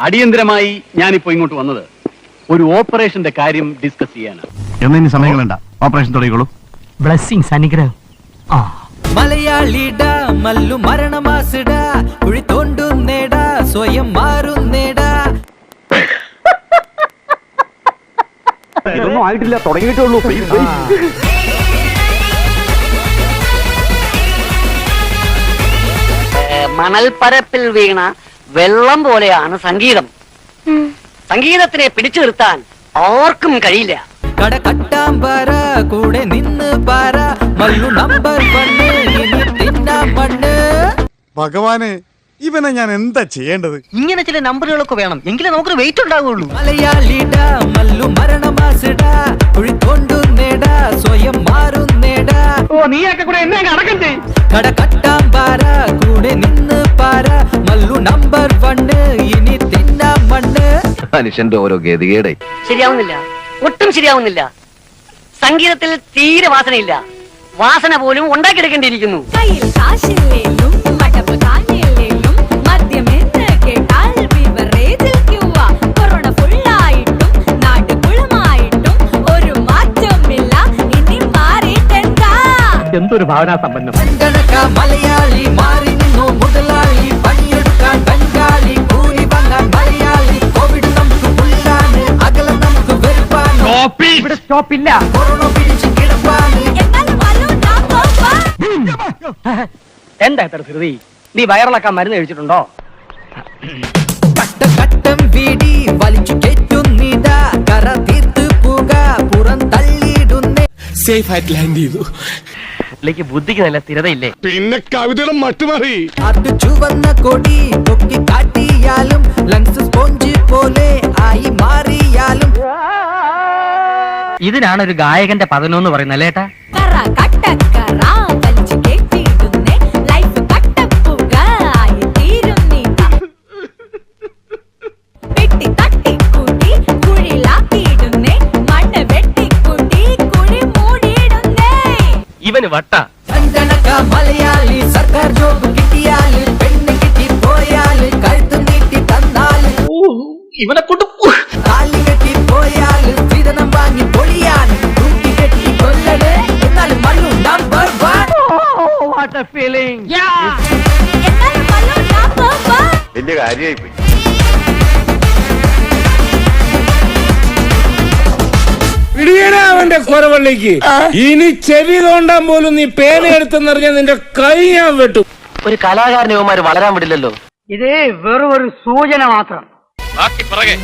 അടിയന്തരമായി ഞാനിപ്പോ ഇങ്ങോട്ട് വന്നത്. ഒരു ഓപ്പറേഷന്റെ കാര്യം ഡിസ്കസ് ചെയ്യാനാണ്. സമയം സമയങ്ങളണ്ട ഓപ്പറേഷൻ തുടങ്ങിക്കോളൂ. ബ്ലെസ്സിങ്സ് അനുഗ്രഹം. ആ. മലയാളിടാ മല്ലു മരണമാസിടാ കുഴി തോണ്ടുന്നേടാ സ്വയം മാറുന്നേടാ ഇതൊന്നും ആയിട്ടില്ല തുടങ്ങിയിട്ടുള്ളൂ മണൽപ്പരപ്പിൽ വീണ വെള്ളം പോലെയാണ് സംഗീതം. സംഗീതത്തിനെ പിടിച്ചു നിർത്താൻ ആർക്കും കഴിയില്ല. കട കട്ടാൻ പാര കൂടെ നിന്ന് പാര മല്ലു നമ്പർ മണ്ണ്. ഭഗവാനെ ഇവനെ ഞാൻ എന്താ ചെയ്യേണ്ടത്? ഇങ്ങനെ ചില നമ്പറുകളൊക്കെ വേണം. എങ്കിലേ നമുക്ക് വെയിറ്റ് ഉണ്ടാവുള്ളൂ മലയാളിടാ മല്ലു മരണമാസിടാ കുഴി നേടാ സ്വയം മാറുന്നേടാ. ഓ നീയൊക്കെ കൂടെ എന്നെ അടക്കണ്ടേ? കട കട്ടാൻ പാര കൂടെ നിന്ന് പാര. മല്ലു നമ്പർ പണ്ണ് ഇനി തിന്നാൻ മണ്ണ്. മനുഷ്യന്റെ ഓരോ ഗതികേടെ. ശരിയാവുന്നില്ല. ഒട്ടും ശരിയാവുന്നില്ല. സംഗീതത്തിൽ തീരെ വാസനയില്ല. വാസന പോലും ഉണ്ടാക്കിയെടുക്കേണ്ടിയിരിക്കുന്നു. കയ്യിൽ കാശില്ലേലും എന്തൊരു ഭാവനാ സമ്പന്നം കണക്ക മലയാളി മാറി നിന്നു മുതലാളി. പണിയെടുക്കാൻ ബംഗാളി കൂലി വാങ്ങാൻ മലയാളി. കോവിഡ് നമുക്ക് പുല്ലാണ് അകലം നമുക്ക് വെറുപ്പാണ് ഇവിടെ സ്റ്റോപ്പ് ഇല്ല കൊറോണ പിടിച്ച് കിടപ്പാണ് എന്താ ഇത്ര ശ്രുതി നീ വയറിളക്കാൻ മരുന്ന് കഴിച്ചിട്ടുണ്ടോ? കട്ട കട്ടം വീടി വലിച്ചു കയറ്റുന്നിതാ. കറ തീർത്ത് പുക പുറം തള്ളിയിടുന്നേ. സേഫ് ആയിട്ട് ലാൻഡ് ചെയ്തു. പുള്ളിക്ക് ബുദ്ധിക്ക് നല്ല സ്ഥിരതയില്ലേ? പിന്നെ കവിതയുടെ മട്ടുമാറി. അത് ചുവന്ന കൊടി പൊക്കി കാട്ടിയാലും ലങ്സ് സ്പോഞ്ച് പോലെ ആയി മാറിയാലും. ഇതിനാണ് ഒരു ഗായകന്റെ പതനം എന്ന് പറയുന്നത് അല്ലേട്ടാ ഇവന് വട്ട ചന്തനക്ക മലയാളി സർക്കാർ ജോബ് കിട്ടിയാല് പെണ്ണ് കിട്ടി പോയാല് കഴുത്ത് നീട്ടി തന്നാല് ഇവനെ കൊണ്ട് താലി കെട്ടി പോയാല് സ്ത്രീധനം വാങ്ങി പൊളിയാന് തൂക്കി കെട്ടി കൊല്ലല് എന്നാലും മണ്ണു number one what a feeling എന്നാലും മല്ലു ഞാൻ പോവാ വലിയ കാര്യമായി അവന്റെ കുറവള്ളിക്ക് ഇനി ചെവി തോണ്ടാൻ പോലും നീ പേന എടുത്തെന്നറിഞ്ഞ നിന്റെ കൈ ഞാൻ വെട്ടു. ഒരു കലാകാരനെ ഇവന്മാര് വളരാൻ വിടില്ലല്ലോ. ഇത് വെറും ഒരു സൂചന മാത്രം. ബാക്കി പുറകെ.